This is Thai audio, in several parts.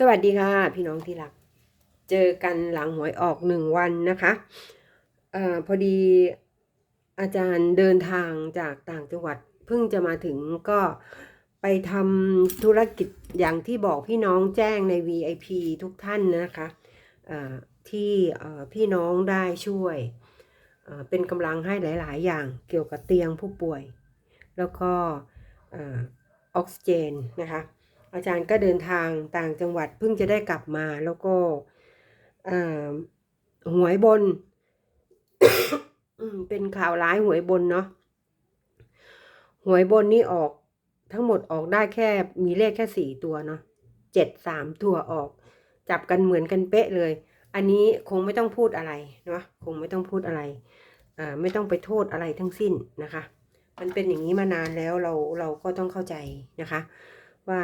สวัสดีค่ะพี่น้องที่รัก เจอกันหลังหวยออกหนึ่งวันนะคะเอ่อพอดีอาจารย์เดินทางจากต่างจังหวัดเพิ่งจะมาถึงก็ไปทำธุรกิจอย่างที่บอกพี่น้องแจ้งใน VIP ทุกท่านนะคะที่พี่น้องได้ช่วยเป็นกำลังให้หลาย ๆ อย่างเกี่ยวกับเตียงผู้ป่วย แล้วก็ออกซิเจนนะคะ อาจารย์ก็เดินทางต่างจังหวัดเพิ่งจะได้กลับมาแล้วก็หวยบน เป็นข่าวร้ายหวยบนเนาะหวยบนนี่ออกทั้งหมดออกได้แค่มีเลขแค่สี่ตัวเนาะเจ็ดสามตัวออก จับกันเหมือนกันเป๊ะเลย อันนี้คงไม่ต้องพูดอะไรเนาะคงไม่ต้องพูดอะไรอ่าไม่ต้องไปโทษอะไรทั้งสิ้นนะคะ มันเป็นอย่างนี้มานานแล้วเราเราก็ต้องเข้าใจนะคะ ว่า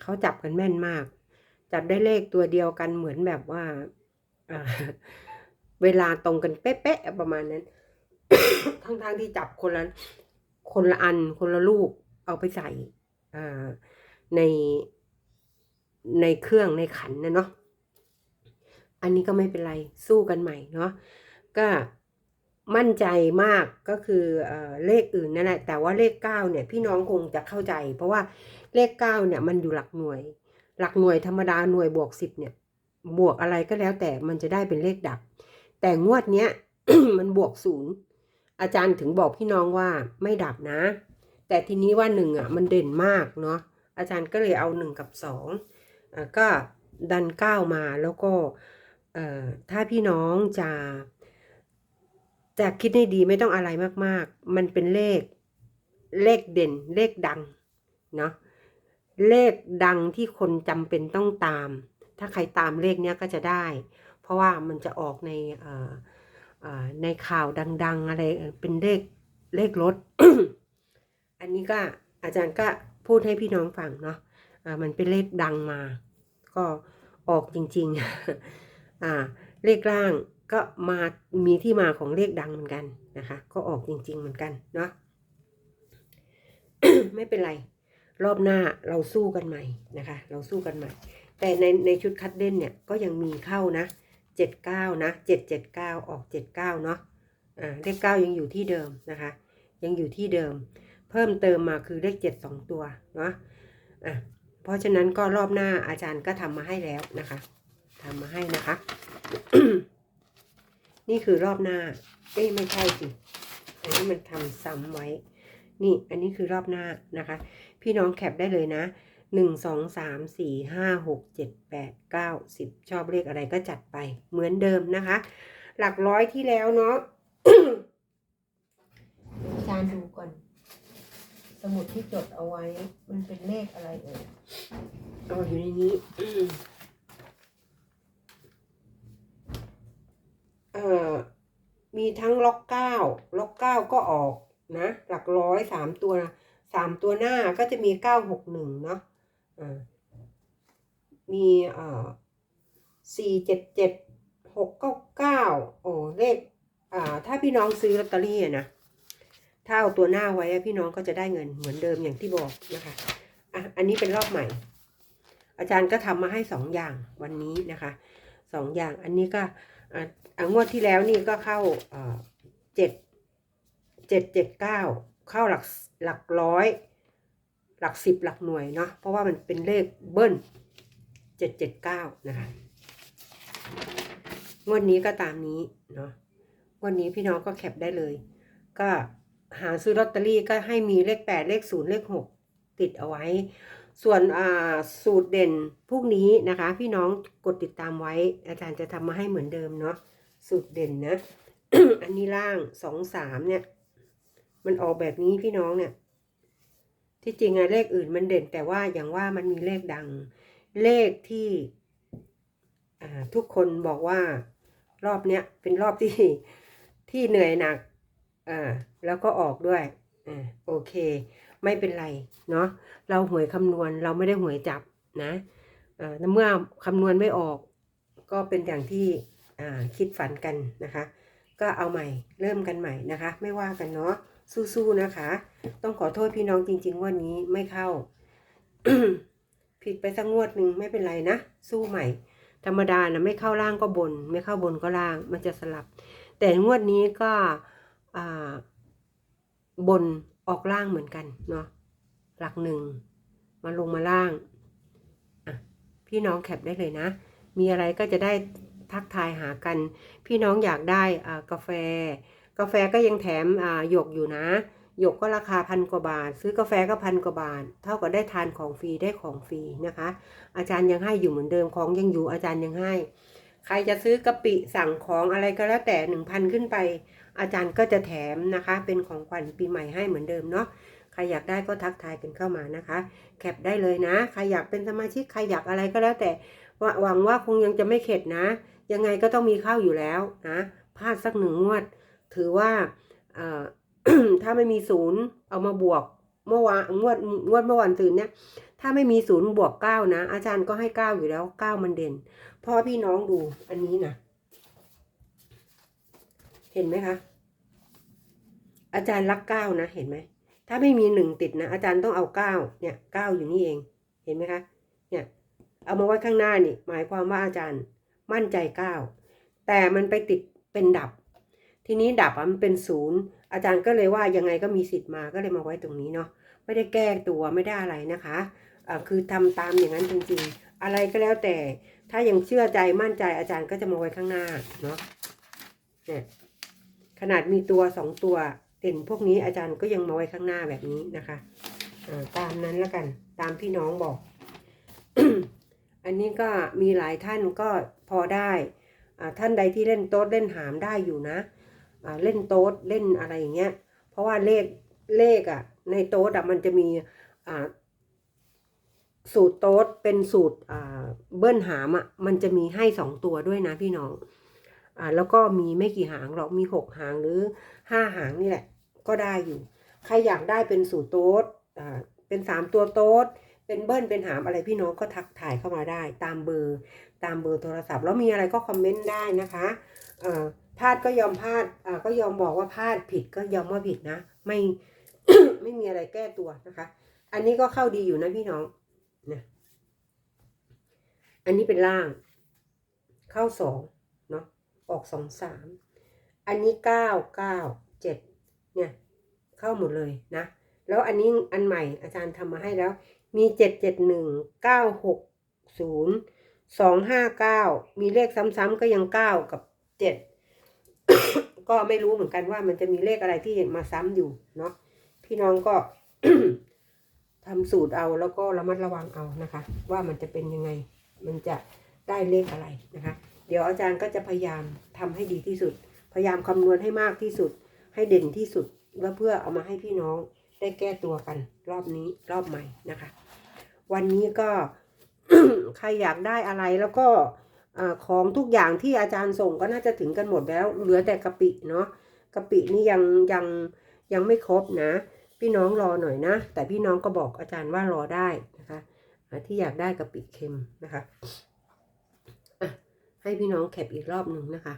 เขาจับกันแม่นมาก จับได้เลขตัวเดียวกันเหมือนแบบว่าเวลาตรงกันเป๊ะๆประมาณนั้น ทั้งๆที่จับคนละคนละอันคนละลูกเอาไปใส่ในในเครื่องในขันนะเนาะอันนี้ก็ไม่เป็นไรสู้กันใหม่เนาะก็ มั่นใจมากก็คือเออเลขอื่นนั่นแหละแต่ว่าเลขเก้าเนี่ยพี่น้องคงจะเข้าใจ เพราะว่าเลขเก้าเนี่ยมันอยู่หลักหน่วย หลักหน่วยธรรมดาหน่วยบวกสิบเนี่ย บวกอะไรก็แล้วแต่มันจะได้เป็นเลขดับ แต่งวดเนี้ยมันบวกศูนย์อาจารย์ถึงบอกพี่น้องว่าไม่ดับนะ แต่ทีนี้ว่าหนึ่งอะมันเด่นมากเนาะอาจารย์ก็เลยเอาหนึ่งกับสองก็ดันเก้ามาแล้วก็ถ้าพี่น้องจะ จะคิดให้ดีไม่ต้องอะไรมากๆ มันเป็นเลข เลขเด่น เลขดัง เนาะ เลขดังที่คนจำเป็นต้องตาม ถ้าใครตามเลขเนี้ยก็จะได้ เพราะว่ามันจะออกในในข่าวดัง ๆ อะไร เป็นเลข เลขรถ อันนี้ก็อาจารย์ก็พูดให้พี่น้องฟังเนาะอ่ามันเป็นเลขดังมา ก็ออกจริง ๆ อ่า เลขล่าง ก็มามีที่มาของเลขดังเหมือนกันนะคะ ก็ออกจริง ๆ เหมือนกันเนาะไม่เป็นไร รอบหน้าเราสู้กันใหม่นะคะ เราสู้กันใหม่ แต่ในในชุดคัดเล่นเนี่ยก็ยังมีเข้านะเจ็ดเก้านะเจ็ดเจ็ดเก้าออกเจ็ดเก้าเนาะอ่าเลขเก้ายังอยู่ที่เดิมนะคะ ยังอยู่ที่เดิม เพิ่มเติมมาคือเลขเจ็ดสองตัวเนาะอะเพราะฉะนั้นก็รอบหน้าอาจารย์ก็ทำมาให้แล้วนะคะทำมาให้นะคะ นี่คือรอบหน้า เอ้ยไม่ใช่สิอันนี้มันทำซ้ำไว้ นี่ อันนี้คือรอบหน้านะคะ พี่น้องแคปได้เลยนะหนึ่งสองสามสี่ห้าหกเจ็ดแปดเก้าสิบชอบเลขอะไรก็จัดไป เหมือนเดิมนะคะ หลักร้อยที่แล้วเนาะอาจารย์ดูก่อน สมุดที่จดเอาไว้ มันเป็นเลขอะไรเอ่ยเอาอยู่ในนี้ เอ่อ มีทั้งล็อกเก้าล็อกเก้าก็ออกนะ หลักร้อยสามตัวสามตัวหน้าก็จะมีเก้าหกหนึ่งเนาะอ่ามีเอ่อสี่เจ็ดเจ็ดหกเก้าเก้าโอ้เลขอ่าถ้าพี่น้องซื้อลอตเตอรี่อะนะถ้าเอาตัวหน้าไว้พี่น้องก็จะได้เงินเหมือนเดิมอย่างที่บอกนะคะอะอันนี้เป็นรอบใหม่ อาจารย์ก็ทำมาให้สองอย่างวันนี้นะคะสองอย่างอันนี้ก็ งวดที่แล้วนี่ก็เข้าเอ่อเจ็ดเจ็ดเจ็ดเก้าเข้าหลักหลักร้อย หลักสิบหลักหน่วยเนาะเพราะว่ามันเป็นเลขเบิ้ลเจ็ดเจ็ดเก้านะคะงวดนี้ก็ตามนี้เนาะงวดนี้พี่น้องก็แคปได้เลย ก็หาซื้อลอตเตอรี่ก็ให้มีเลขแปดเลขศูนย์เลขหกติดเอาไว้ ส่วนอ่าสูตรเด่นพวกนี้นะคะ พี่น้องกดติดตามไว้ อาจารย์จะทำมาให้เหมือนเดิมเนาะสูตรเด่นนะ อันนี้ล่างสองสามเนี่ย มันออกแบบนี้พี่น้องเนี่ย ที่จริงอะเลขอื่นมันเด่นแต่ว่าอย่างว่ามันมีเลขดัง เลขที่ทุกคนบอกว่ารอบเนี้ยเป็นรอบที่ที่เหนื่อยหนักอ่าแล้วก็ออกด้วยอ่าโอเค ไม่เป็นไรเนาะเราหวยคำนวณเราไม่ได้หวยจับนะอ่เมื่อคำนวณไม่ออก ก็เป็นอย่างที่อ่าคิดฝันกันนะคะ ก็เอาใหม่เริ่มกันใหม่นะคะ ไม่ว่ากันเนาะสู้ๆนะคะ ต้องขอโทษพี่น้องจริง ๆว่านี้ไม่เข้า ผิดไปสักงวดหนึ่งไม่เป็นไรนะสู้ใหม่ ธรรมดานะไม่เข้าล่างก็บน ไม่เข้าบนก็ล่างมันจะสลับ แต่งวดนี้ก็บน ออกล่างเหมือนกันเนาะหลักหนึ่งมาลงมาล่างอะพี่น้องแคปได้เลยนะ มีอะไรก็จะได้ทักทายหากัน พี่น้องอยากได้กาแฟ กาแฟก็ยังแถมหยกอยู่นะหยกก็ราคาพันกว่าบาท ซื้อกาแฟก็พันกว่าบาท เท่ากับได้ทานของฟรีได้ของฟรีนะคะ อาจารย์ยังให้อยู่เหมือนเดิมของยังอยู่อาจารย์ยังให้ ใครจะซื้อกะปิสั่งของอะไรก็แล้วแต่หนึ่งพันขึ้นไป อาจารย์ก็จะแถมนะคะ เป็นของขวัญปีใหม่ให้เหมือนเดิมเนาะใครอยากได้ก็ทักทายกันเข้ามานะคะ แคปได้เลยนะ ใครอยากเป็นสมาชิกใครอยากอะไรก็แล้วแต่หวังว่าคงยังจะไม่เข็ดนะ ยังไงก็ต้องมีข้าวอยู่แล้วนะพลาดสักหนึ่งงวด ถือว่าถ้าไม่มีศูนย์เอามาบวกเมื่อวานงวดงวดเมื่อวันตื่นเนี่ยถ้าไม่มีศูนย์บวกเก้านะ อาจารย์ก็ให้เก้าอยู่แล้วเก้ามันเด่นพราะพี่น้องดูอันนี้นะ เห็นไหมคะ อาจารย์รักเก้านะเห็นไหม ถ้าไม่มีหนึ่งติดนะ อาจารย์ต้องเอาเก้าเนี่ยเก้าอยู่นี่เอง เห็นไหมคะ เนี่ย เอามาไว้ข้างหน้านี่ หมายความว่าอาจารย์มั่นใจเก้าแต่มันไปติดเป็นดับ ทีนี้ดับมันเป็นศูนย์อาจารย์ก็เลยว่ายังไงก็มีสิทธิ์มาก็เลยมาไว้ตรงนี้เนาะไม่ได้แก้ตัวไม่ได้อะไรนะคะอ่าคือทำตามอย่างนั้นจริงๆ อะไรก็แล้วแต่ถ้ายังเชื่อใจมั่นใจอาจารย์ก็จะมาไว้ข้างหน้าเนาะเนี่ย ขนาดมีตัวสองตัวเด่นพวกนี้อาจารย์ก็ยังมาไว้ข้างหน้าแบบนี้นะคะาตามนั้นแล้วกัน ตามพี่น้องบอก อันนี้ก็มีหลายท่านก็พอได้ท่านใดที่เล่นโต๊ดเล่นหามได้อยู่นะเล่นโต๊ดเล่นอะไรอย่างเงี้ย เพราะว่าเลขเลขอะ ในโต๊ดอะมันจะมีสูตรโต๊ดเป็นสูตรเบิ้ลหามอะมันจะมีให้สองตัวด้วยนะพี่น้อง อ่าแล้วก็มีไม่กี่หางหรอกมีหกหางหรือห้าหางนี่แหละ ก็ได้อยู่ ใครอยากได้เป็นสูตรโต๊ดอ่าเป็นสามตัวโต๊ดเป็นเบิ้ลเป็นหามอะไรพี่น้องก็ทักถ่ายเข้ามาได้ ตามเบอร์ตามเบอร์โทรศัพท์ แล้วมีอะไรก็คอมเมนต์ได้นะคะเอ่อพลาดก็ยอมพลาดอ่าก็ยอมบอกว่าพลาดผิดก็ยอมว่าผิดนะ ไม่ไม่มีอะไรแก้ตัวนะคะ อันนี้ก็เข้าดีอยู่นะพี่น้องนะอันนี้เป็นล่าง เข้าสอง ออกสองสามอันนี้เก้าเก้าเจ็ดเนี่ยเข้าหมดเลยนะ แล้วอันนี้อันใหม่อาจารย์ทำมาให้แล้ว มีเจ็ดเจ็ดหนึ่งเก้าหกศูนย์สองห้าเก้ามีเลขซ้ำๆก็ยังเก้ากับเจ็ดก็ไม่รู้เหมือนกันว่ามันจะมีเลขอะไรที่มาซ้ำอยู่เนาะพี่น้องก็ทำสูตรเอาแล้วก็ระมัดระวังเอานะคะ ว่ามันจะเป็นยังไง มันจะได้เลขอะไรนะคะ เดี๋ยวอาจารย์ก็จะพยายามทำให้ดีที่สุด พยายามคำนวณให้มากที่สุด ให้เด่นที่สุดแล้วเพื่อเอามาให้พี่น้องได้แก้ตัวกัน รอบนี้รอบใหม่นะคะ วันนี้ก็ใครอยากได้อะไรแล้วก็ของทุกอย่างที่อาจารย์ส่งก็น่าจะถึงกันหมดแล้ว เหลือแต่กะปิเนาะกะปินี่ยังยังยังไม่ครบนะ พี่น้องรอหน่อยนะ แต่พี่น้องก็บอกอาจารย์ว่ารอได้นะคะที่อยากได้กะปิเค็มนะคะ ให้พี่น้องแคปอีกรอบหนึ่งนะคะ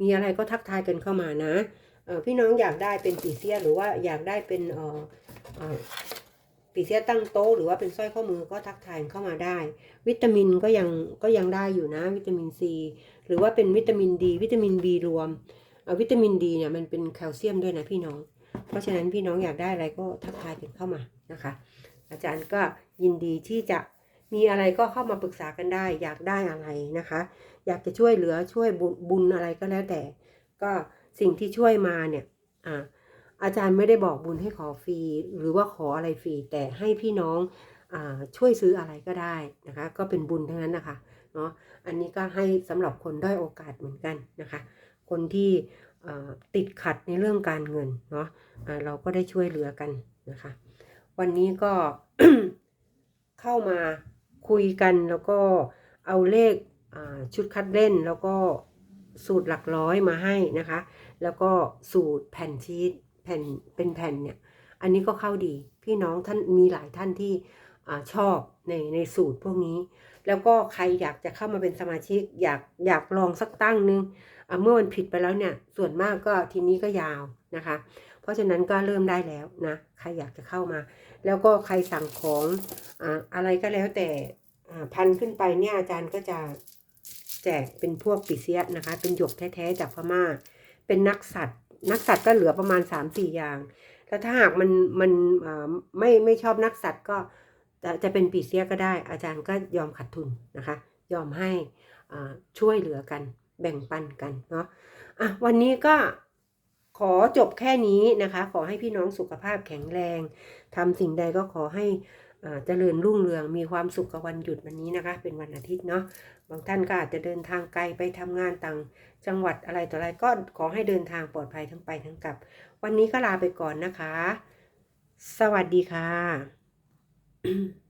มีอะไรก็ทักทายกันเข้ามานะเอ่อพี่น้องอยากได้เป็นปีเสียหรือว่าอยากได้เป็นเอ่อเอ่อปีเสียตั้งโต๊ะหรือว่าเป็นสร้อยข้อมือก็ทักทายเข้ามาได้ วิตามินก็ยังก็ยังได้อยู่นะ วิตามินซีหรือว่าเป็นวิตามินดี วิตามินบีรวมเอ่อวิตามินดีเนี่ยมันเป็นแคลเซียมด้วยนะพี่น้อง เพราะฉะนั้นพี่น้องอยากได้อะไรก็ทักทายกันเข้ามานะคะ อาจารย์ก็ยินดีที่จะ มีอะไรก็เข้ามาปรึกษากันได้ อยากได้อะไรนะคะ อยากจะช่วยเหลือช่วยบุญบุญอะไรก็แล้วแต่ ก็สิ่งที่ช่วยมาเนี่ยอ่าอาจารย์ไม่ได้บอกบุญให้ขอฟรีหรือว่าขออะไรฟรีแต่ให้พี่น้องอช่วยซื้ออะไรก็ได้นะคะ ก็เป็นบุญทั้งนั้นนะคะเนาะอันนี้ก็ให้สำหรับคนด้อยโอกาสเหมือนกันนะคะ คนที่ติดขัดในเรื่องการเงินเนาะอ่าเราก็ได้ช่วยเหลือกันนะคะ วันนี้ก็เข้ามา คุยกันแล้วก็เอาเลขชุดคัดเล่นแล้วก็สูตรหลักร้อยมาให้นะคะ แล้วก็สูตรแผ่นชีตแผ่นเป็นแผ่นเนี่ยอันนี้ก็เข้าดีพี่น้องท่านมีหลายท่านที่อชอบในในสูตรพวกนี้ แล้วก็ใครอยากจะเข้ามาเป็นสมาชิกอยากอยากลองสักตั้งนึงเมื่อมันผิดไปแล้วเนี่ยส่วนมากก็ทีนี้ก็ยาวนะคะ เพราะฉะนั้นก็เริ่มได้แล้วนะใครอยากจะเข้ามา แล้วก็ใครสั่งของอ่าอะไรก็แล้วแต่พันขึ้นไปเนี่ยอาจารย์ก็จะแจกเป็นพวกปีเสียนะคะ เป็นหยกแท้ๆจากพม่า เป็นนักสัตว์ นักสัตว์ก็เหลือประมาณ3ามสี่อย่าง แล้วถ้าหากมันมันไม่ไม่ชอบนักสัตว์ก็จะจะเป็นปีเสียก็ได้ อาจารย์ก็ยอมขาดทุนนะคะ ยอมให้ช่วยเหลือกันแบ่งปันกันเนาะอะวันนี้ก็ ขอจบแค่นี้นะคะ ขอให้พี่น้องสุขภาพแข็งแรงทำสิ่งใดก็ขอให้เจริญรุ่งเรืองมีความสุขกับวันหยุดวันนี้นะคะ เป็นวันอาทิตย์เนาะบางท่านก็อาจจะเดินทางไกลไปทำงานต่างจังหวัดอะไรต่ออะไรก็ขอให้เดินทางปลอดภัยทั้งไปทั้งกลับ วันนี้ก็ลาไปก่อนนะคะ สวัสดีค่ะ